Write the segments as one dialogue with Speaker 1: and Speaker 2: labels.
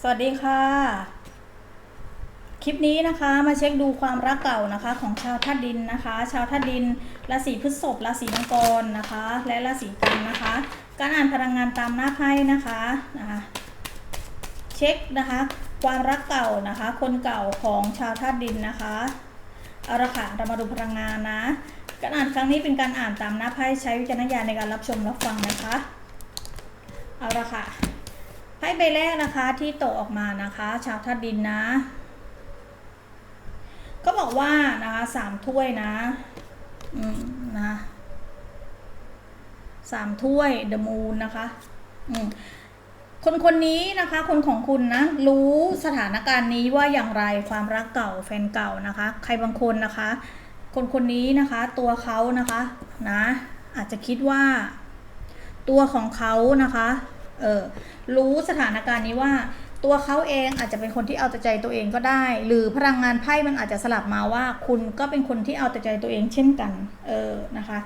Speaker 1: สวัสดีค่ะ คลิปนี้นะคะมาเช็คดูความรักเก่านะคะ ของชาวธาตุดินนะคะ ชาวธาตุดินราศีพฤษภราศีมังกรนะคะ และราศีกันนะคะ การอ่านพลังงานตามหน้าไพ่นะคะนะคะเช็คนะคะ ความรักเก่านะคะ คนเก่าของชาวธาตุดินนะคะเอาละค่ะเรามาดูพลังงานนะ การอ่านครั้งนี้เป็นการอ่านตามหน้าไพ่ใช้วิจารณญาณในการรับชมรับฟังนะคะ เอาละค่ะ พ่ใบแรกนะคะที่โตออกมานะคะ ชาวธาตุดินนะ ก็บอกว่านะคะสามถ้วยนะอืมนะสามถ้วยเดอะมูนนะคะอืมคนคนนี้นะคะ คนของคุณนะ รู้สถานการณ์นี้ว่าอย่างไรความรักเก่าแฟนเก่านะคะ ใครบางคนนะคะ คนคนนี้นะคะ ตัวเขานะคะนะ อาจจะคิดว่า ตัวของเขานะคะ เออรู้สถานการณ์นี้ว่าตัวเขาเองอาจจะเป็นคนที่เอาแต่ใจตัวเองก็ได้ หรือพลังงานไพ่มันอาจจะสลับมาว่า คุณก็เป็นคนที่เอาแต่ใจตัวเองเช่นกัน เออนะคะ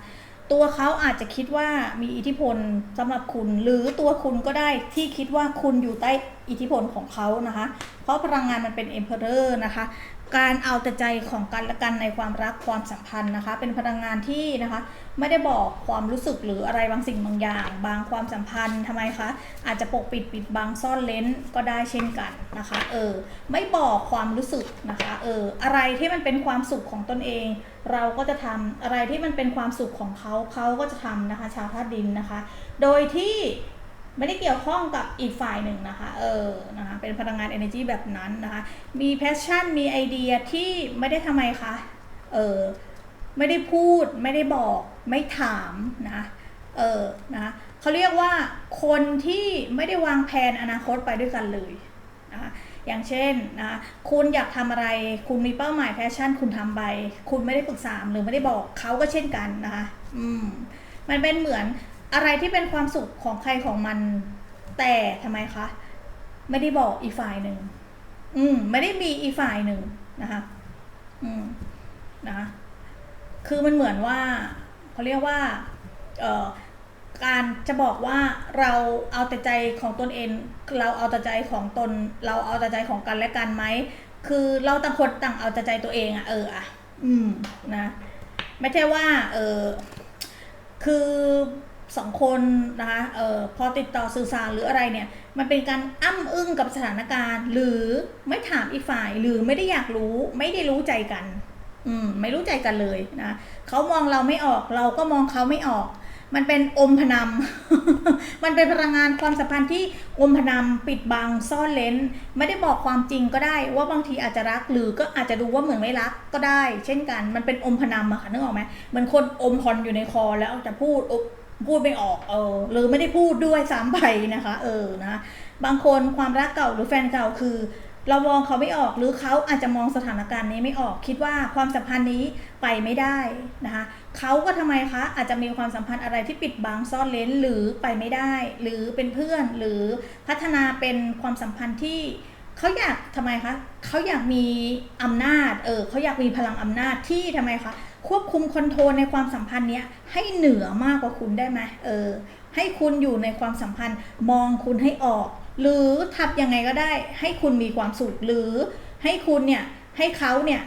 Speaker 1: ตัวเขาอาจจะคิดว่ามีอิทธิพลสำหรับคุณ หรือตัวคุณก็ได้ที่คิดว่าคุณอยู่ใต้อิทธิพลของเขานะคะ เพราะพลังงานมันเป็นเอ็มเพอเรอร์นะคะ การเอาแต่ใจของกันและกันในความรักความสัมพันธ์นะคะ เป็นพลังงานที่นะคะ ไม่ได้บอกความรู้สึกหรืออะไรบางสิ่งบางอย่าง บางความสัมพันธ์ทำไมคะอาจจะปกปิดปิดบังซ่อนเลนก็ได้เช่นกันนะคะ เออ ไม่บอกความรู้สึกนะคะ เออ อะไรที่มันเป็นความสุขของตนเอง เราก็จะทำอะไรที่มันเป็นความสุขของเขาเขาก็จะทำนะคะ ชาวธาตุดินนะคะ โดยที่ ไม่ได้เกี่ยวข้องกับอีกฝ่ายหนึ่งนะคะเออนะคะเป็นพลังงาน energy แบบนั้นนะคะมีแพชชั่นมีไอเดียที่ไม่ได้ทำไมคะเออไม่ได้พูดไม่ได้บอกไม่ถามนะเออนะเขาเรียกว่าคนที่ไม่ได้วางแผนอนาคตไปด้วยกันเลยนะคะอย่างเช่นนะคุณอยากทำอะไร คุณมีเป้าหมายแพชชั่น คุณทำไป คุณไม่ได้ปรึกษาหรือไม่ได้บอกเขาก็เช่นกันนะคะอืมมันเป็นเหมือน อะไรที่เป็นความสุขของใครของมัน แต่ทำไมคะไม่ได้บอกอีกฝ่ายหนึ่งอืม ไม่ได้มีอีกฝ่ายหนึ่งนะคะ อืมนะคะคือมันเหมือนว่าเขาเรียกว่า เอ่อการจะบอกว่าเราเอาแต่ใจของตนเอง เราเอาแต่ใจของตน เราเอาแต่ใจของกันและกันไหมคือเราต่างคนต่างเอาแต่ใจตัวเองอะเอออะอืมนะ ไม่ใช่ว่า เออคือ สองคนนะคะเออพอติดต่อสื่อสารหรืออะไรเนี่ย มันเป็นการอ้ำอึ้งกับสถานการณ์ หรือไม่ถามอีกฝ่าย หรือไม่ได้อยากรู้ ไม่ได้รู้ใจกัน อืม ไม่รู้ใจกันเลยนะเขามองเราไม่ออก เราก็มองเขาไม่ออก มันเป็นอมพนำมันเป็นพลังงานความสัมพันธ์ที่อมพนำปิดบังซ่อนเลนไม่ได้บอกความจริงก็ได้ ว่าบางทีอาจจะรักหรือก็อาจจะดูว่าเหมือนไม่รักก็ได้ เช่นกัน มันเป็นอมพนำอะค่ะนึกออกไหมเหมือนคนอมฮอนอยู่ในคอแล้วจะพูด พูดไม่ออกเออหรือไม่ได้พูดด้วยซ้ำไปนะคะ เออนะบางคนความรักเก่าหรือแฟนเก่าคือ เรามองเขาไม่ออกหรือเขาอาจจะมองสถานการณ์นี้ไม่ออก คิดว่าความสัมพันธ์นี้ไปไม่ได้นะคะเขาก็ทำไมคะอาจจะมีความสัมพันธ์อะไรที่ปิดบังซ่อนเลนหรือไปไม่ได้ หรือเป็นเพื่อนหรือพัฒนาเป็นความสัมพันธ์ที่เขาอยากทำไมคะเขาอยากมีอำนาจเออเขาอยากมีพลังอำนาจที่ทำไมคะ ควบคุมคอนโทรลในความสัมพันธ์เนี้ยให้เหนือมากกว่าคุณได้ไหมเออ ให้คุณอยู่ในความสัมพันธ์ มองคุณให้ออก หรือทำยังไงก็ได้ ให้คุณมีความสุขหรือให้คุณเนี่ยให้เขาเนี่ย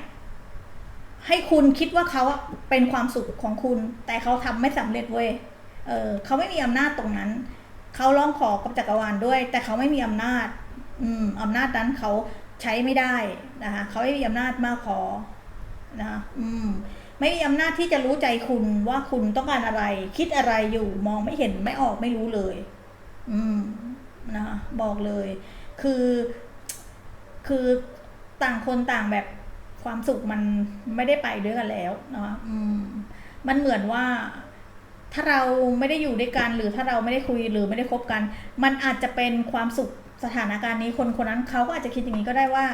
Speaker 1: ให้คุณคิดว่าเขาเป็นความสุขของคุณ แต่เขาทำไม่สำเร็จเว้ยเออเขาไม่มีอำนาจตรงนั้น เขาร้องขอกับจักรวาลด้วย แต่เขาไม่มีอำนาจ อืมอำนาจนั้นเขาใช้ไม่ได้นะคะเขาไม่มีอำนาจมากพอนะคะอืม ไม่มีอำนาจที่จะรู้ใจคุณว่าคุณต้องการอะไร คิดอะไรอยู่มองไม่เห็นไม่ออกไม่รู้เลย อืมนะคะบอกเลย คือ คือต่างคนต่างแบบความสุขมันไม่ได้ไปด้วยกันแล้วนะคะอืม มันเหมือนว่าถ้าเราไม่ได้อยู่ด้วยกัน หรือถ้าเราไม่ได้คุยหรือไม่ได้คบกัน มันอาจจะเป็นความสุขสถานการณ์นี้คนคนนั้นเขาก็อาจจะคิดอย่างนี้ก็ได้ว่า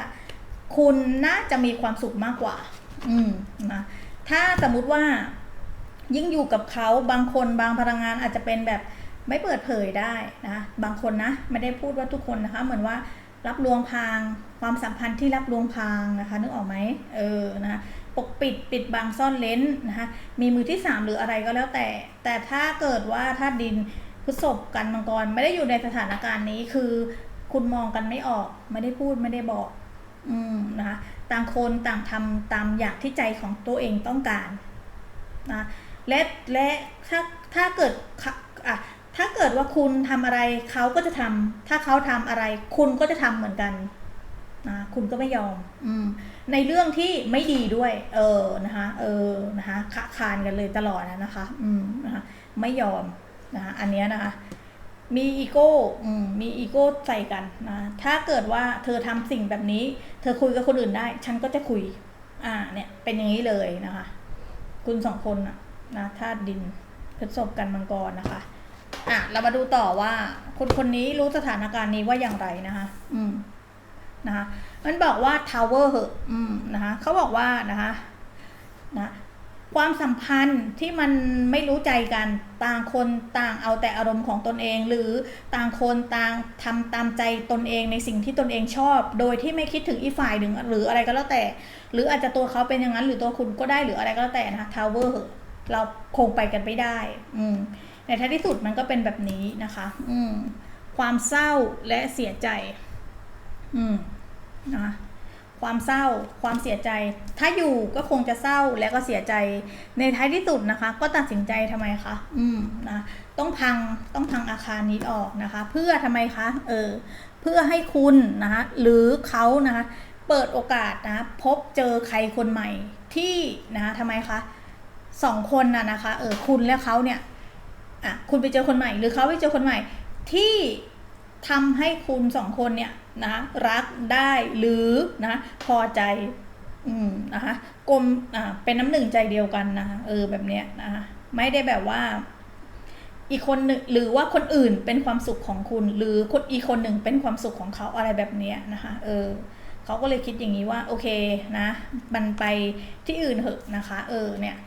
Speaker 1: คุณน่าจะมีความสุขมากกว่า อืมนะ ถ้าสมมุติว่ายิ่งอยู่กับเขาบางคนบางพลังงานอาจจะเป็นแบบไม่เปิดเผยได้นะบางคนนะไม่ได้พูดว่าทุกคนนะคะ เหมือนว่ารับลวงพรางความสัมพันธ์ที่รับลวงพรางนะคะนึกออกไหมเออนะปกปิดปิดบังซ่อนเลนนะคะมีมือที่สามหรืออะไรก็แล้วแต่ แต่ถ้าเกิดว่าถ้าดินพฤษภกันมังกรไม่ได้อยู่ในสถานการณ์นี้คือ คุณมองกันไม่ออก ไม่ได้พูดไม่ได้บอก อืมนะคะต่างคนต่างทำตามอยากที่ใจของตัวเองต้องการนะและและถ้าถ้าเกิดค่ะอะถ้าเกิดว่าคุณทำอะไรเขาก็จะทำถ้าเขาทำอะไร คุณก็จะทำเหมือนกันนะคุณก็ไม่ยอม อืม ในเรื่องที่ไม่ดีด้วย เออนะคะ เออนะคะขะคานกันเลยตลอดนะนะคะ อืมนะคะไม่ยอมนะคะอันเนี้ยนะคะ มีอีโก้มีอีโก้ใส่กันนะถ้าเกิดว่าเธอทำสิ่งแบบนี้ เธอคุยกับคนอื่นได้ ฉันก็จะคุย อ่า เนี่ยเป็นอย่างนี้เลยนะคะ คุณสองคนนะธาตุดินพฤษภกันมังกรนะคะ อะ เรามาดูต่อว่า คนคนนี้รู้สถานการณ์นี้ว่าอย่างไรนะคะ อืมนะคะ มันบอกว่า tower เหอะอืมนะคะเขาบอกว่านะคะ นะ ความสัมพันธ์ที่มันไม่รู้ใจกันต่างคนต่างเอาแต่อารมณ์ของตนเอง หรือต่างคนต่างทำตามใจตนเองในสิ่งที่ตนเองชอบ โดยที่ไม่คิดถึงอีกฝ่ายหนึ่งหรืออะไรก็แล้วแต่ หรืออาจจะตัวเขาเป็นอย่างนั้น หรือตัวคุณก็ได้หรืออะไรก็แล้วแต่นะคะ tower เหอะเราคงไปกันไม่ได้ อืมในท้ายที่สุดมันก็เป็นแบบนี้นะคะ อืมความเศร้าและเสียใจ อืมนะคะ ความเศร้า ความเสียใจ ถ้าอยู่ก็คงจะเศร้าและก็เสียใจ ในท้ายที่สุดนะคะ ก็ตัดสินใจทำไมคะ อืมนะ ต้องพัง ต้องพังอาคารนี้ออกนะคะ เพื่อทำไมคะ เออ เพื่อให้คุณนะคะหรือเขานะคะ เปิดโอกาสนะพบเจอใครคนใหม่ที่นะคะทำไมคะสองคนน่ะนะคะ เออ คุณและเขาเนี่ย อะ คุณไปเจอคนใหม่ หรือเขาไปเจอคนใหม่ ที่ทำให้คุณสองคนเนี่ย นะรักได้หรือนะพอใจอืมนะคะกลมอ่าเป็นน้ำหนึ่งใจเดียวกันนะคะเออแบบเนี้ยนะคะไม่ได้แบบว่า อีกคนหนึ่งหรือว่าคนอื่นเป็นความสุขของคุณ หรือคนอีกคนหนึ่งเป็นความสุขของเขาอะไรแบบเนี้ยนะคะเออเขาก็เลยคิดอย่างนี้ว่าโอเคนะมันไปที่อื่นเหอะนะคะ เออเนี่ย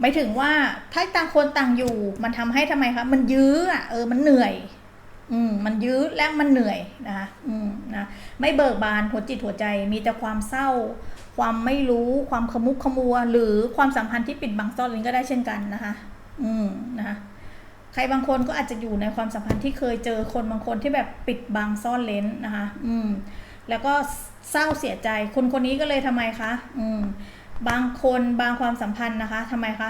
Speaker 1: หมายถึงว่าถ้าต่างคนต่างอยู่ มันทำให้ทำไมคะมันยื้ออะเออมันเหนื่อย อืมมันยื้อและมันเหนื่อยนะคะอืมนะไม่เบิกบานหัวจิตหัวใจมีแต่ความเศร้า ความไม่รู้ความขมุกขมัว หรือความสัมพันธ์ที่ปิดบังซ่อนเร้นก็ได้เช่นกันนะคะ อืมนะคะใครบางคนก็อาจจะอยู่ในความสัมพันธ์ที่เคยเจอคนบางคนที่แบบปิดบังซ่อนเลนนะคะ อืม แล้วก็เศร้าเสียใจ คนคนนี้ก็เลยทำไมคะ อืม บางคนบางความสัมพันธ์นะคะทำไมคะ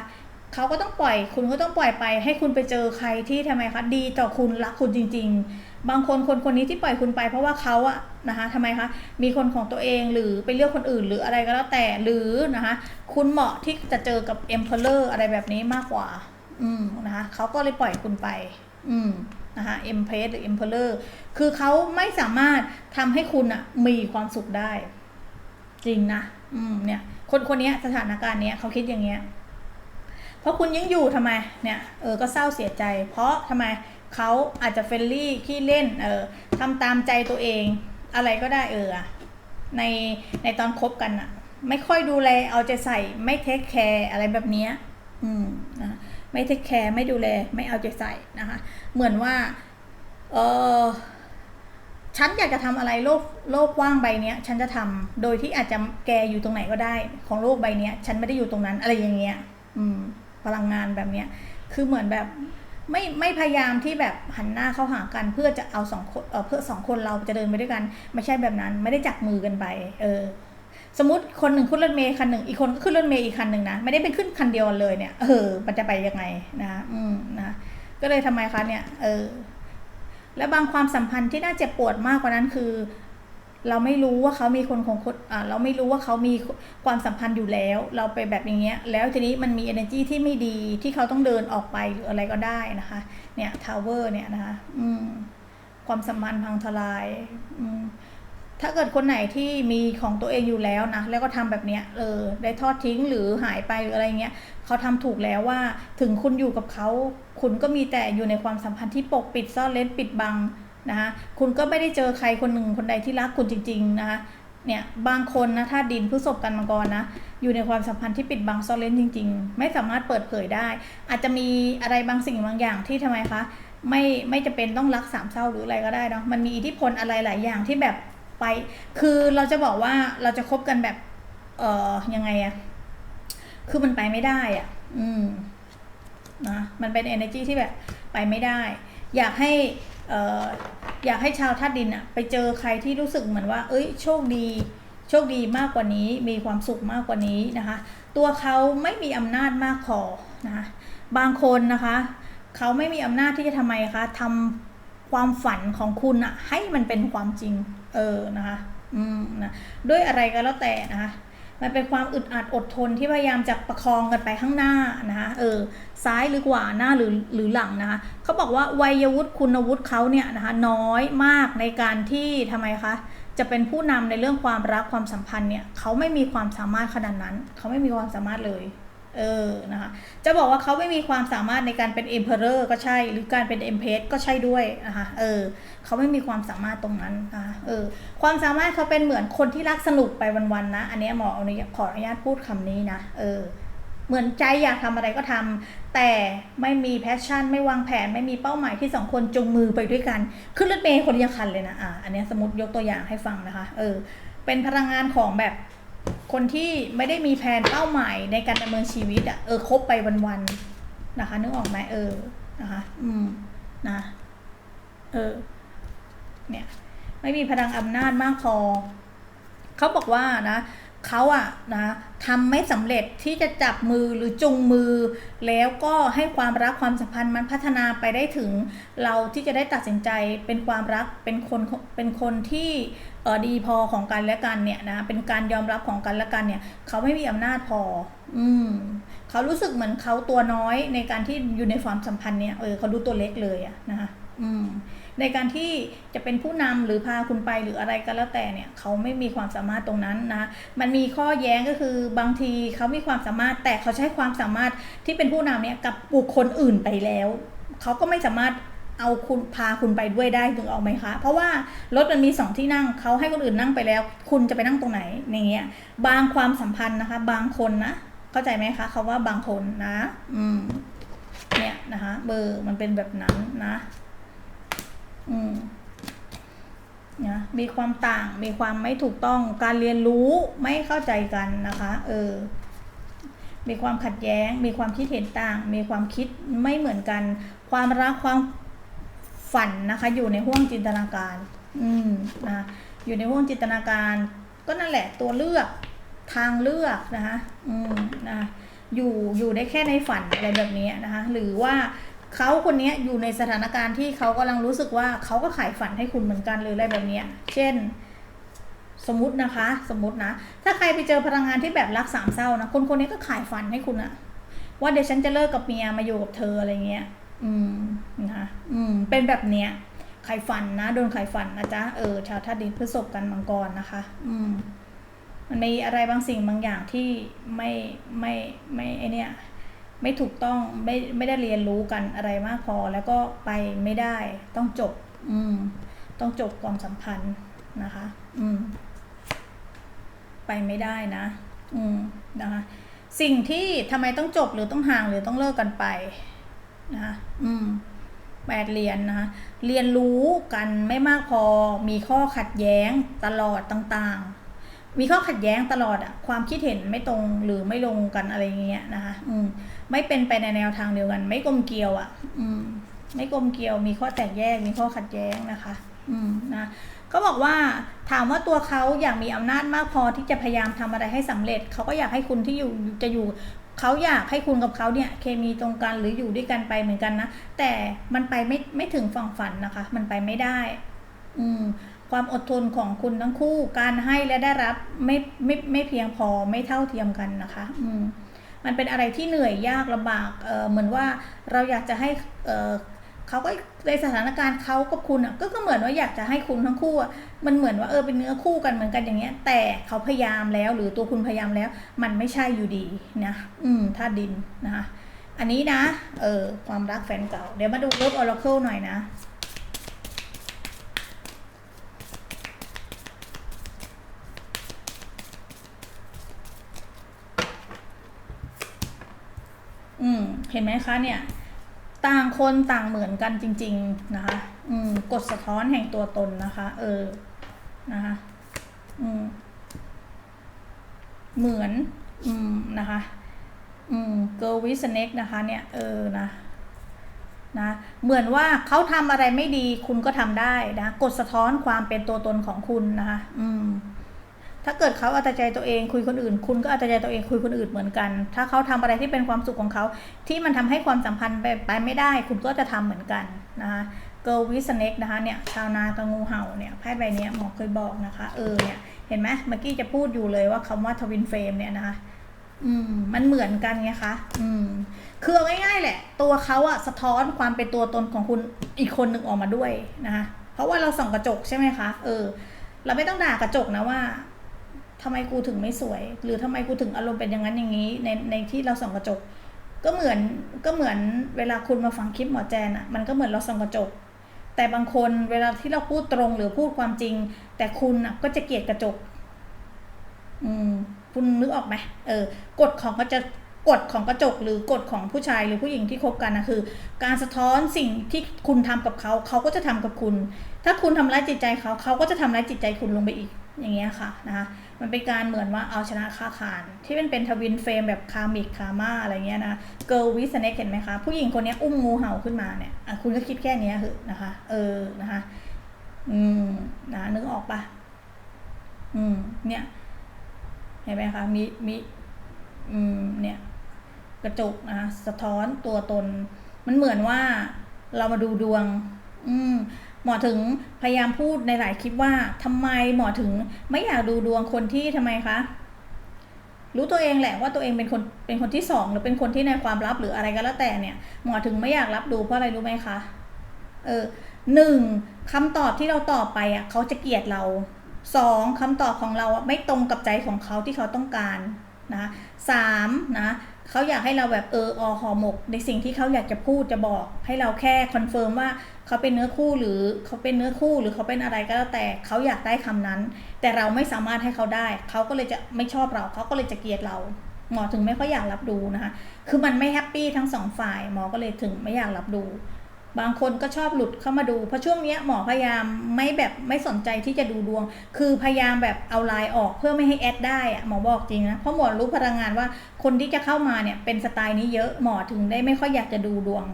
Speaker 1: เขาก็ต้องปล่อย คุณก็ต้องปล่อยไป ให้คุณไปเจอใครที่ทำไมคะดีต่อคุณรักคุณจริง ๆ บางคนคนคนนี้ที่ปล่อยคุณไป เพราะว่าเขาอะนะคะทำไมคะมีคนของตัวเองหรือไปเลือกคนอื่นหรืออะไรก็แล้วแต่หรือนะคะคุณเหมาะที่จะเจอกับ emperor อร์อะไรแบบนี้มากกว่า อืมนะคะเขาก็เลยปล่อยคุณไป อืมนะคะ empress หรือ emperor คือเขาไม่สามารถทำให้คุณอะมีความสุขได้ จริงนะ อืมเนี่ย คนคนนี้สถานการณ์เนี้ยเขาคิดอย่างเงี้ย เพราะคุณยังอยู่ทำไมเนี่ยเออก็เศร้าเสียใจ เพราะทำไมเขาอาจจะเฟรนลี่ขี้เล่นเออทำตามใจตัวเอง อะไรก็ได้เออในในตอนคบกันอะไม่ค่อยดูแลเอาใจใส่ไม่เทคแคร์อะไรแบบนี้อืมนะไม่เทคแคร์ไม่ดูแลไม่เอาใจใส่นะคะ เหมือนว่าเออฉันอยากจะทำอะไรโลกโลกว่างใบเนี้ย ฉันจะทำโดยที่อาจจะแกอยู่ตรงไหนก็ได้ ของโลกใบเนี้ย ฉันไม่ได้อยู่ตรงนั้นอะไรอย่างเงี้ย อืม พลังงานแบบเนี้ยคือเหมือนแบบไม่ไม่พยายามที่แบบหันหน้าเข้าหากันเพื่อจะเอาสองคนเออเพื่อสองคนเราจะเดินไปด้วยกัน ไม่ใช่แบบนั้นไม่ได้จับมือกันไป เออ สมมติคนหนึ่งขึ้นรถเมย์คันหนึ่งอีกคนก็ขึ้นรถเมย์อีกคันหนึ่งนะไม่ได้เป็นขึ้นคันเดียวเลยเนี่ยเออมันจะไปยังไงนะอืมนะก็เลยทำไมคะเนี่ยเออและบางความสัมพันธ์ที่น่าเจ็บปวดมากกว่านั้นคือ เราไม่รู้ว่าเขามีคนของคนอ่าเราไม่รู้ว่าเขามีความสัมพันธ์อยู่แล้ว เราไปแบบอย่างเงี้ย แล้วทีนี้มันมี energy ที่ไม่ดีที่เขาต้องเดินออกไปหรืออะไรก็ได้นะคะ เนี่ย tower เนี่ยนะคะ อืม ความสัมพันธ์พังทลาย อืมถ้าเกิดคนไหนที่มีของตัวเองอยู่แล้วนะ แล้วก็ทำแบบเนี้ยเออ ได้ทอดทิ้งหรือหายไปหรืออะไรเงี้ยเขาทำถูกแล้วว่าถึงคุณอยู่กับเขา คุณก็มีแต่อยู่ในความสัมพันธ์ที่ปกปิดซ่อนเร้นปิดบัง นะคะคุณก็ไม่ได้เจอใครคนหนึ่งคนใดที่รักคุณจริง ๆ นะคะเนี่ยบางคนนะถ้าดินพฤษภกันมังกรนะอยู่ในความสัมพันธ์ที่ปิดบังซ่อนเร้นจริง ๆ ไม่สามารถเปิดเผยได้ อาจจะมีอะไรบางสิ่งบางอย่างที่ทำไมคะไม่ไม่จะเป็นต้องรักสามเศร้าหรืออะไรก็ได้เนาะมันมีอิทธิพลอะไรหลายอย่างที่แบบไป คือเราจะบอกว่าเราจะคบกันแบบ เอ่อยังไงอะคือมันไปไม่ได้อะอืมนะมันเป็น energy ที่แบบไปไม่ได้ อยากให้ อยากให้ชาวธาตุดินอะไปเจอใครที่รู้สึกเหมือนว่า เอ้ย โชคดี โชคดีมากกว่านี้ มีความสุขมากกว่านี้นะคะ ตัวเขาไม่มีอำนาจมากพอนะคะบางคนนะคะเขาไม่มีอำนาจที่จะทำไมคะทำความฝันของคุณอะให้มันเป็นความจริง เออนะคะ อืมนะด้วยอะไรก็แล้วแต่นะคะ มันเป็นความอึดอัดอดทนที่พยายามจะประคองกันไปข้างหน้านะคะเออซ้ายหรือขวาหน้าหรือหรือหลังนะคะเขาบอกว่าวัยวุฒิคุณวุฒิเขาเนี่ยนะคะน้อยมากในการที่ทำไมคะจะเป็นผู้นำในเรื่องความรักความสัมพันธ์เนี่ยเขาไม่มีความสามารถขนาดนั้น เขาไม่มีความสามารถเลย เออนะคะจะบอกว่าเขาไม่มีความสามารถในการเป็น emperor ก็ใช่ หรือการเป็น empress ก็ใช่ด้วยนะคะเออเขาไม่มีความสามารถตรงนั้นนะคะเออความสามารถเขาเป็นเหมือนคนที่รักสนุกไปวันๆนะ อันนี้หมอเอาเนขออนุญาตพูดคำนี้นะเออเหมือนใจอยากทำอะไรก็ทำแต่ไม่มีแพชชั่น ไม่วางแผน ไม่มีเป้าหมายที่สองคนจงมือไปด้วยกันขึ้นรถเมล์คนเดียวคันเลยนะอ่าอันนี้สมมติยกตัวอย่างให้ฟังนะคะ เออ เป็นพลังงานของแบบ คนที่ไม่ได้มีแผนเป้าหมายในการดำเนินชีวิตอะเออคบไปวันๆนะคะ นึกออกไหมเออนะคะ อืมนะเออ เนี่ย ไม่มีพลังอำนาจมากพอเขาบอกว่านะ เขาอะนะทำไม่สำเร็จที่จะจับมือหรือจุงมือ แล้วก็ให้ความรักความสัมพันธ์มันพัฒนาไปได้ถึง เราที่จะได้ตัดสินใจเป็นความรักเป็นคนเป็นคนที่เออดีพอของกันและกันเนี่ยนะเป็นการยอมรับของกันและกันเนี่ยเขาไม่มีอำนาจพอ อืมเขารู้สึกเหมือนเขาตัวน้อยในการที่อยู่ในความสัมพันธ์เนี่ยเออเขาดูตัวเล็กเลยอะนะคะอืม ในการที่จะเป็นผู้นำหรือพาคุณไปหรืออะไรก็แล้วแต่เนี่ยเขาไม่มีความสามารถตรงนั้นนะมันมีข้อแย้งก็คือบางทีเขามีความสามารถแต่เขาใช้ความสามารถที่เป็นผู้นำเนี่ยกับบุคคลอื่นไปแล้วเขาก็ไม่สามารถเอาคุณพาคุณไปด้วยได้ถึงออกไหมคะ เพราะว่ารถมันมีสองที่นั่งเขาให้คนอื่นนั่งไปแล้ว คุณจะไปนั่งตรงไหนอย่างเงี้ยบางความสัมพันธ์นะคะ บางคนนะเข้าใจไหมคะคาว่าบางคนนะ อืมเนี่ยนะคะ เบอร์มันเป็นแบบนั้นนะ อืมนะมีความต่างมีความไม่ถูกต้องการเรียนรู้ไม่เข้าใจกันนะคะ เออ มีความขัดแย้ง มีความคิดเห็นต่าง มีความคิดไม่เหมือนกัน ความรักความฝันนะคะ อยู่ในห้วงจินตนาการ อืมนะอยู่ในห้วงจินตนาการ ก็นั่นแหละตัวเลือกทางเลือกนะคะ อืมนะอยู่อยู่ได้แค่ในฝันอะไรแบบนี้นะคะ หรือว่า เขาคนนี้อยู่ในสถานการณ์ที่เขากำลังรู้สึกว่าเขาก็ขายฝันให้คุณเหมือนกันเลยอะไรแบบนี้เช่น สมมตินะคะ สมมตินะ ถ้าใครไปเจอพลังงานที่แบบรักสามเศร้านะคนคนนี้ก็ขายฝันให้คุณอะว่าเดี๋ยวฉันจะเลิกกับเมียมาอยู่กับเธออะไรเงี้ย อืมนะคะอืม เป็นแบบเนี้ยขายฝันนะโดนขายฝันนะจ๊ะเออชาวธาตุดินพฤษภกันมังกรนะคะ อืมมันมีอะไรบางสิ่งบางอย่างที่ไม่ไม่ไม่ไอเนี้ย ไม่ถูกต้องไม่ไม่ได้เรียนรู้กันอะไรมากพอ แล้วก็ไปไม่ได้ ต้องจบ อืม ต้องจบความสัมพันธ์นะคะ อืม ไปไม่ได้นะ อืมนะคะ สิ่งที่ทำไมต้องจบหรือต้องห่างหรือต้องเลิกกันไปนะคะอืมแปดเรียนนะคะเรียนรู้กันไม่มากพอ มีข้อขัดแย้งตลอดต่างๆ มีข้อขัดแย้งตลอดอะความคิดเห็นไม่ตรงหรือไม่ลงกันอะไรเงี้ยนะคะ อืม ไม่เป็นไปในแนวทางเดียวกัน ไม่กลมเกลียวอะ่ะ อืม ไม่กลมเกลียว มีข้อแตกแยก มีข้อขัดแย้งนะคะ อืมนะก็บอกว่าถามว่าตัวเขาอยากมีอำนาจมากพอที่จะพยายามทำอะไรให้สำเร็จเขาก็อยากให้คุณที่อยู่จะอยู่เขาอยากให้คุณกับเขาเนี่ย เคมีตรงกันหรืออยู่ด้วยกันไปเหมือนกันนะแต่มันไปไม่ไม่ถึงฝั่งฝันนะคะ มันไปไม่ได้ อืม ความอดทนของคุณทั้งคู่ การให้และได้รับไม่ไม่ไม่เพียงพอไม่เท่าเทียมกันนะคะ อืม มันเป็นอะไรที่เหนื่อยยากลำบากเเหมือนว่าเราอยากจะให้เเขาก็ในสถานการณ์เขากับคุณอะก็เหมือนว่าอยากจะให้คุณทั้งคู่มันเหมือนว่าเออเป็นเนื้อคู่กันเหมือนกันอย่างเงี้ย แต่เขาพยายามแล้ว หรือตัวคุณพยายามแล้ว มันไม่ใช่อยู่ดีนะอืมธาตุดินนะคะอันนี้นะเออความรักแฟนเก่า เดี๋ยวมาดูรถออร์เคิลหน่อยนะ อืม เห็นไหมคะเนี่ยต่างคนต่างเหมือนกันจริง ๆนะคะ อืมกดสะท้อนแห่งตัวตนนะคะ เออนะคะอืมเหมือน อืมนะคะ อืมเกิร์ลวิสเน็กนะคะ เนี่ย เออนะนะเหมือนว่าเขาทำอะไรไม่ดีคุณก็ทำได้นะกดสะท้อนความเป็นตัวตนของคุณนะคะ อืม ถ้าเกิดเขาเอาแต่ใจตัวเองคุยคนอื่น คุณก็เอาแต่ใจตัวเองคุยคนอื่นเหมือนกัน ถ้าเขาทำอะไรที่เป็นความสุขของเขา ที่มันทำให้ความสัมพันธ์ไปไปไม่ได้ คุณก็จะทำเหมือนกันนะคะเกิร์ลวิสเน็กนะคะเนี่ยชาวนากับงูเห่าเนี่ยไพ่ใบเนี้ยหมอเคยบอกนะคะ เออเนี่ยเห็นไหมเมื่อกี้จะพูดอยู่เลยว่าคำว่าทวินเฟรมเนี่ยนะคะอืมมันเหมือนกันไงคะอืมคือง่ายๆแหละ ตัวเขาอะสะท้อนความเป็นตัวตนของคุณอีกคนหนึ่งออกมาด้วยนะคะเพราะว่าเราส่องกระจกใช่ไหมคะเออ เราไม่ต้องด่ากระจกนะว่า ทำไมกูถึงไม่สวย หรือทำไมกูถึงอารมณ์เป็นอย่างนั้นอย่างนี้ ในในที่เราส่องกระจก ก็เหมือนก็เหมือนเวลาคุณมาฟังคลิปหมอแจนอะมันก็เหมือนเราส่องกระจก แต่บางคนเวลาที่เราพูดตรงหรือพูดความจริง แต่คุณอะก็จะเกลียดกระจก อืม คุณนึกออกไหมเออกฎของก็จะกฎของกระจกหรือกฎของผู้ชายหรือผู้หญิงที่คบกันนะคือ การสะท้อนสิ่งที่คุณทำกับเขา เขาก็จะทำกับคุณ ถ้าคุณทำร้ายจิตใจเขา เขาก็จะทำร้ายจิตใจคุณลงไปอีก อย่างเงี้ยค่ะนะคะมันเป็นการเหมือนว่าเอาชนะค่าขานที่เป็นเป็นทวินเฟรมแบบคามิกคาม่าอะไรเงี้ยนะเกิร์ลวิสเน็กเห็นไหมคะ ผู้หญิงคนนี้อุ้มงูเห่าขึ้นมาเนี่ยคุณก็คิดแค่นี้เหอะนะคะ เออนะคะ อืมนะนึกออกปะอืม เนี่ย เห็นไหมคะมีมีอืม เนี่ย กระจกนะคะสะท้อนตัวตน มันเหมือนว่าเรามาดูดวง อืม มอถึงพยายามพูดในหลายคลิปว่าทำไมหมอถึงไม่อยากดูดวงคนที่ทำไมคะ รู้ตัวเองแหละว่าตัวเองเป็นคนเป็นคนที่สองหรือเป็นคนที่ในความลับหรืออะไรก็แล้วแต่เนี่ย หมอถึงไม่อยากรับดูเพราะอะไรรู้ไหมคะ เออหนึ่งคำตอบที่เราตอบไปอะเขาจะเกลียดเราสองคำตอบของเราอะไม่ตรงกับใจของเขาที่เขาต้องการนะสามนะ เขาอยากให้เราแบบเอออหอหมก ในสิ่งที่เขาอยากจะพูดจะบอก ให้เราแค่คอนเฟิร์มว่าเขาเป็นเนื้อคู่หรือเขาเป็นเนื้อคู่หรือเขาเป็นอะไรก็แล้วแต่เขาอยากได้คำนั้น แต่เราไม่สามารถให้เขาได้ เขาก็เลยจะไม่ชอบเรา เขาก็เลยจะเกลียดเรา หมอถึงไม่ค่อยอยากรับดูนะคะ คือมันไม่แฮปปี้ทั้งสองฝ่ายหมอก็เลยถึงไม่อยากรับดู บางคนก็ชอบหลุดเข้ามาดู เพราะช่วงเนี้ยหมอพยายามไม่แบบไม่สนใจที่จะดูดวง คือพยายามแบบเอาไลน์ออกเพื่อไม่ให้แอดได้อะหมอบอกจริงนะ เพราะหมอรู้พลังงานว่าคนที่จะเข้ามาเนี่ยเป็นสไตล์นี้เยอะหมอถึงได้ไม่ค่อยอยากจะดูดวง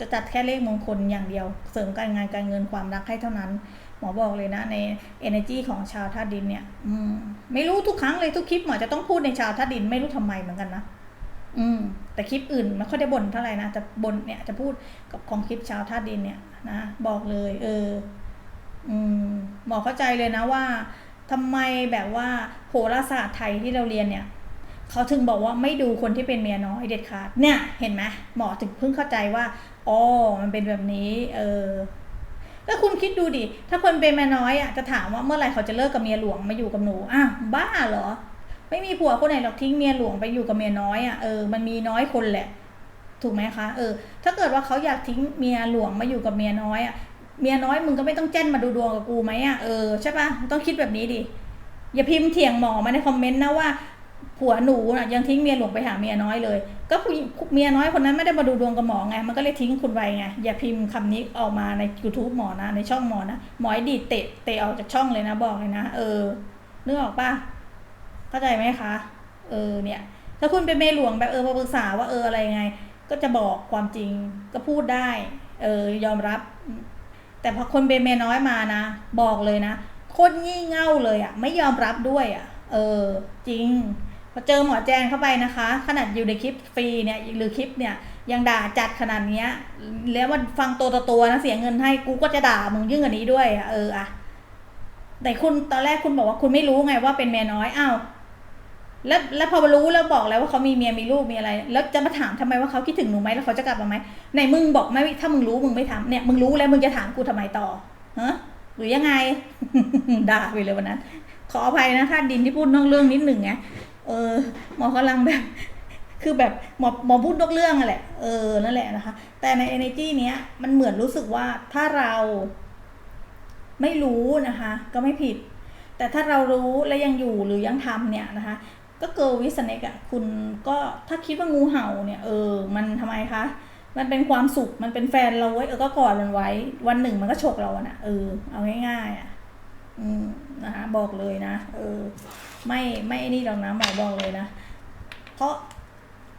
Speaker 1: จะจัดแค่เลขมงคลอย่างเดียว เสริมการงานการเงินความรักให้เท่านั้น หมอบอกเลยนะใน energy ของชาวธาตุดินเนี่ย อืม ไม่รู้ทุกครั้งเลยทุกคลิปหมอจะต้องพูดในชาวธาตุดินไม่รู้ทำไมเหมือนกันนะอืม แต่คลิปอื่นไม่ค่อยได้บ่นเท่าไหร่นะจะบ่นเนี่ยจะพูดกับของคลิปชาวธาตุดินเนี่ยนะ บอกเลย เออ อืมหมอเข้าใจเลยนะว่าทำไมแบบว่าโหราศาสตร์ไทยที่เราเรียนเนี่ยเขาถึงบอกว่าไม่ดูคนที่เป็นเมียน้อยเด็ดขาดเนี่ย เห็นไหมหมอถึงเพิ่งเข้าใจว่าอ๋อมันเป็นแบบนี้ เออก็คุณคิดดูดิ ถ้าคนเป็นเมียน้อยอะจะถามว่าเมื่อไหร่เขาจะเลิกกับเมียหลวงมาอยู่กับหนู อ้าวบ้าเหรอ ไม่มีผัวคนไหนหรอกทิ้งเมียหลวงไปอยู่กับเมียน้อยอะเออมันมีน้อยคนแหละ ถูกไหมคะเออ ถ้าเกิดว่าเขาอยากทิ้งเมียหลวงมาอยู่กับเมียน้อยอะเมียน้อยมึงก็ไม่ต้องแจ้นมาดูดวงกับกูไหมอะเออใช่ปะต้องคิดแบบนี้ดิอย่าพิมพ์เถียงหมอมาในคอมเมนต์นะว่าผัวหนูน่ะยังทิ้งเมียหลวงไปหาเมียน้อยเลย ก็ผู้เมียน้อยคนนั้นไม่ได้มาดูดวงกับหมอไงมันก็เลยทิ้งคุณไปไงอย่าพิมพ์คำนี้ออกมาใน YouTube หมอนะในช่องหมอนะหมอดีเตะเตะออกจากช่องเลยนะบอกเลยนะ เออนึกออกปะ เข้าใจไหมคะ เออเนี่ย ถ้าคุณเป็นเมหลวงแบบเออมาปรึกษาว่าเอออะไรไง ก็จะบอกความจริงก็พูดได้ เออยอมรับ แต่พอคนเป็นเมน้อยมานะ บอกเลยนะโคตรงี่เง่าเลยอะ่ะ ไม่ยอมรับด้วยอะ่ะ เออ จริงพอเจอหมอแจนเข้าไปนะคะ ขนาดอยู่ในคลิปฟรีเนี่ยหรือคลิปเนี่ยยังด่าจัดขนาดเนี้ย แล้วมันฟังตัวต่อตัวนะเสียเงินให้กูก็จะด่ามึงยิ่งกว่านี้ด้วยอะเอออะแต่คุณตอนแรกคุณบอกว่าคุณไม่รู้ไงว่าเป็นเมียน้อยอ้าว แล้วแล้วพอรู้แล้วบอกแล้วว่าเขามีเมียมีลูกมีอะไร แล้วจะมาถามทำไมว่าเขาคิดถึงหนูไหมแล้วเขาจะกลับมาไหมในมึงบอกไม่ถ้ามึงรู้มึงไม่ทำเนี่ยมึงรู้แล้วมึงจะถามกูทำไมต่อฮะหรือยังไงด่าไปเลยวันนั้น ขออภัยนะท่านดินที่พูดนอกเรื่องนิดหนึ่งไงเออหมอกำลังแบบ คือแบบหมอหมอพูดนอกเรื่องอะแหละเออนั่นแหละนะคะ แต่ใน energy เนี้ยมันเหมือนรู้สึกว่าถ้าเราไม่รู้นะคะ ก็ไม่ผิด แต่ถ้าเรารู้และยังอยู่หรือยังทำเนี่ยนะคะ ก็เกิร์ลวิสเนกอะคุณก็ถ้าคิดว่างูเห่าเนี่ยเออมันทำไมคะ มันเป็นความสุขมันเป็นแฟนเราไว้เออก็กอดมันไว้ วันหนึ่งมันก็ฉกเราอะนะเออเอาง่ายๆอะอืมนะคะบอกเลยนะเออ ไม่ไม่นี่หรอกนะหมอบอกเลยนะ เพราะ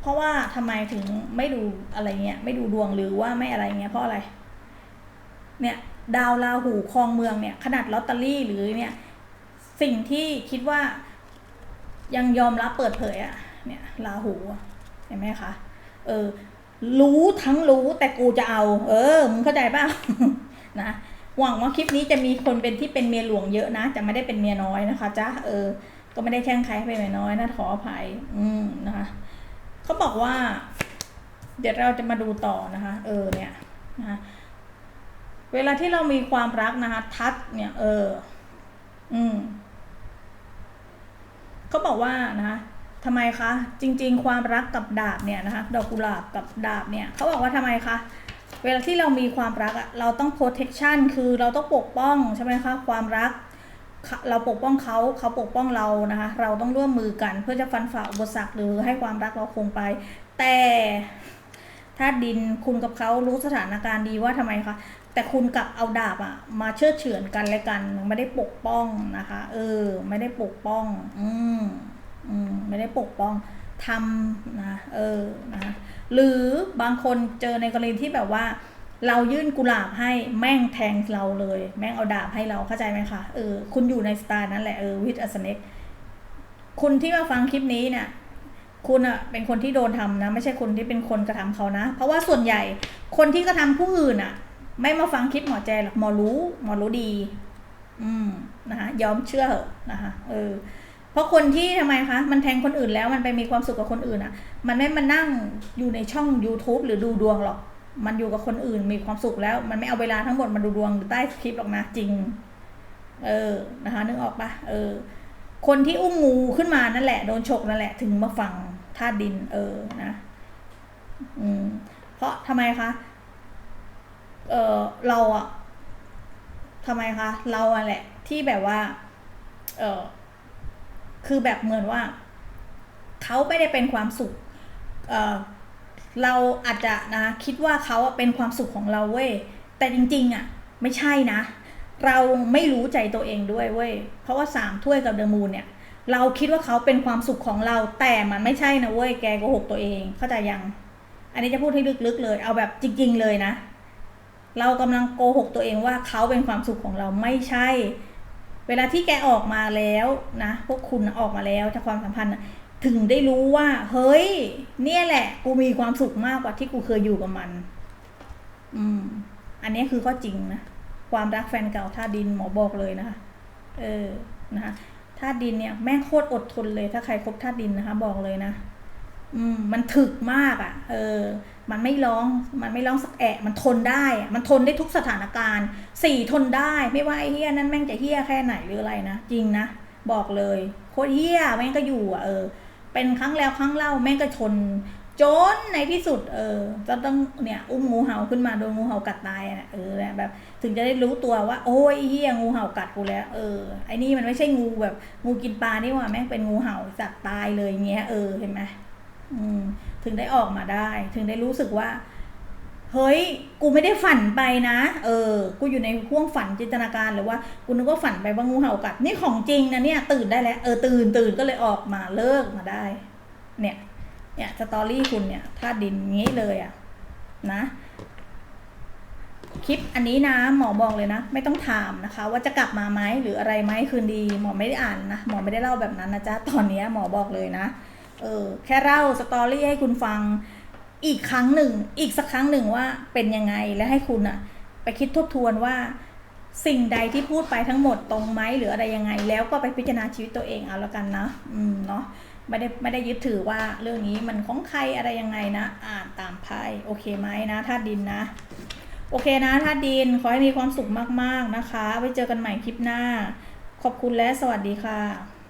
Speaker 1: เพราะว่าทำไมถึงไม่ดูอะไรเงี้ยไม่ดูดวงหรือว่าไม่อะไรเงี้ยเพราะอะไร เนี่ย ดาวราหูครองเมืองเนี่ย ขนาดลอตเตอรี่หรือเนี่ย สิ่งที่คิดว่า ยังยอมรับเปิดเผยอะเนี่ยราหูเห็นไหมคะเออรู้ทั้งรู้แต่กูจะเอา เออมึงเข้าใจป่ะนะหวังว่าคลิปนี้จะมีคนเป็นที่เป็นเมียหลวงเยอะนะ จะไม่ได้เป็นเมียน้อยนะคะจ้าเออ ก็ไม่ได้แช่งใครให้เป็นเมียน้อยนะขออภัย อืมนะคะเขาบอกว่า เดี๋ยวเราจะมาดูต่อนะคะ เออเนี่ยนะคะเวลาที่เรามีความรักนะคะ ทัดเนี่ย เออ อืม บอกว่านะคะทำไมคะ จริง ๆ ความรักกับดาบเนี่ยนะคะดอกกุหลาบกับดาบเนี่ยเขาบอกว่าทำไมคะเวลาที่เรามีความรักอะเราต้อง protection คือเราต้องปกป้องใช่ไหมคะความรัก เราปกป้องเขาเขาปกป้องเรานะคะเราต้องร่วมมือกันเพื่อจะฟันฝ่าอุปสรรคหรือให้ความรักเราคงไป แต่ถ้าดินคุณกับเขารู้สถานการณ์ดีว่าทำไมคะ แต่คุณกลับเอาดาบอะมาเชื่อดเฉือนกันและกันไม่ได้ปกป้องนะคะ เออ ไม่ได้ปกป้อง อืมอืมไม่ได้ปกป้องทำนะเออนะหรือบางคนเจอในกรณีที่แบบว่า เรายื่นกุหลาบให้แม่งแทงเราเลย แม่งเอาดาบให้เราเข้าใจไหมคะเออคุณอยู่ในสไตล์นั้นแหละเออวิทอสเน็กคุณที่มาฟังคลิปนี้เนี่ยคุณอะเป็นคนที่โดนทำนะ ไม่ใช่คนที่เป็นคนกระทำเขานะ เพราะว่าส่วนใหญ่คนที่กระทำผู้อื่นอะ ไม่มาฟังคลิปหมอแจหรอกหมอรู้หมอรู้ดี อืมนะคะยอมเชื่อเหอะนะคะเออ เพราะคนที่ทำไมคะ มันแทงคนอื่นแล้วมันไปมีความสุขกับคนอื่นอะ่ะ มันไม่มานั่งอยู่ในช่อง YouTube หรือดูดวงหรอก มันอยู่กับคนอื่นมีความสุขแล้ว มันไม่เอาเวลาทั้งหมดมาดูดวงหรือใต้คลิปหรอกนะจริง เออนะคะนึกออกปะเออ คนที่อุ้มงูขึ้นมานั่นแหละโดนฉกนั่นแหละถึงมาฟังธาตุดิน เออนะ อืมเพราะทำไมคะ เออเราอะทำไมคะ เราอะแหละ ที่แบบว่า เออคือแบบเหมือนว่า เขาไม่ได้เป็นความสุข เออเราอาจจะนะคิดว่าเขาเป็นความสุขของเราเว้ย แต่จริง ๆอะไม่ใช่นะ เราไม่รู้ใจตัวเองด้วยเว้ย เพราะว่าสามถ้วยกับเดอะมูนเนี่ย เราคิดว่าเขาเป็นความสุขของเรา แต่มันไม่ใช่นะเว้ย แกโกหกตัวเอง เข้าใจยัง อันนี้จะพูดให้ลึกๆเลย เอาแบบจริง ๆ เลยนะ เรากำลังโกหกตัวเองว่าเขาเป็นความสุขของเราไม่ใช่ เวลาที่แกออกมาแล้วนะพวกคุณออกมาแล้วจากความสัมพันธ์ถึงได้รู้ว่า เฮ้ย เนี่ยแหละ กูมีความสุขมากกว่าที่กูเคยอยู่กับมัน อืม อันนี้คือข้อจริงนะความรักแฟนเก่าท่าดินหมอบอกเลยนะคะเออนะคะท่าดินเนี่ยแม่งโคตรอดทนเลยถ้าใครคบท่าดินนะคะ บอกเลยนะอืม มันถึกมากอะ่ะ เออ มันไม่ร้องมันไม่ร้องสักแอะ มันทนได้ มันทนได้ทุกสถานการณ์สี่ทนได้ไม่ว่าไอ้เฮี้ยนั่นแม่งจะเฮี้ยแค่ไหนหรืออะไรนะจริงนะบอกเลยโคตรเฮี้ยแม่งก็อยู่อะเออ เป็นครั้งแล้วครั้งเล่าแม่งก็ทนจนในที่สุด เออ จะต้องเนี่ยอุ้มงูเห่าขึ้นมาโดนงูเห่ากัดตายอะเออแบบ ถึงจะได้รู้ตัวว่า โอ้ยเฮียงูเห่ากัดกูแล้ว เออไอ้นี่มันไม่ใช่งูแบบ งูกินปลานี่หว่าแม่งเป็นงูเห่าสัตว์ตายเลยเงี้ยเออเห็นไหม ถึงได้ออกมาได้ ถึงได้รู้สึกว่า เฮ้ย กูไม่ได้ฝันไปนะ เออ กูอยู่ในห่วงฝันจินตนาการหรือว่า กูนึกว่าฝันไปว่างูเห่ากัด นี่ของจริงนะเนี่ย ตื่นได้แล้ว เออ ตื่นตื่นก็เลยออกมาเลิกมาได้ เนี่ย เนี่ยสตอรี่คุณเนี่ยท่าดินงี้เลยอะนะ คลิปอันนี้นะหมอบอกเลยนะ ไม่ต้องถามนะคะ ว่าจะกลับมาไหมหรืออะไรไหมคืนดี หมอไม่ได้อ่านนะ หมอไม่ได้เล่าแบบนั้นนะจ๊ะ ตอนนี้หมอบอกเลยนะ เออแค่เล่าสตอรี่ให้คุณฟังอีกครั้งหนึ่ง อีกสักครั้งหนึ่งว่าเป็นยังไงและให้คุณอะไปคิดทบทวนว่า สิ่งใดที่พูดไปทั้งหมดตรงไหมหรืออะไรยังไง แล้วก็ไปพิจารณาชีวิตตัวเองเอาแล้วกันนะอืมเนาะไม่ได้ไม่ได้ยึดถือว่าเรื่องนี้มันของใครอะไรยังไงนะอ่านตามไพ่โอเคไหมนะธาตุดินนะ โอเคนะธาตุดินขอให้มีความสุขมากๆนะคะไว้เจอกันใหม่คลิปหน้า ขอบคุณและสวัสดีค่ะ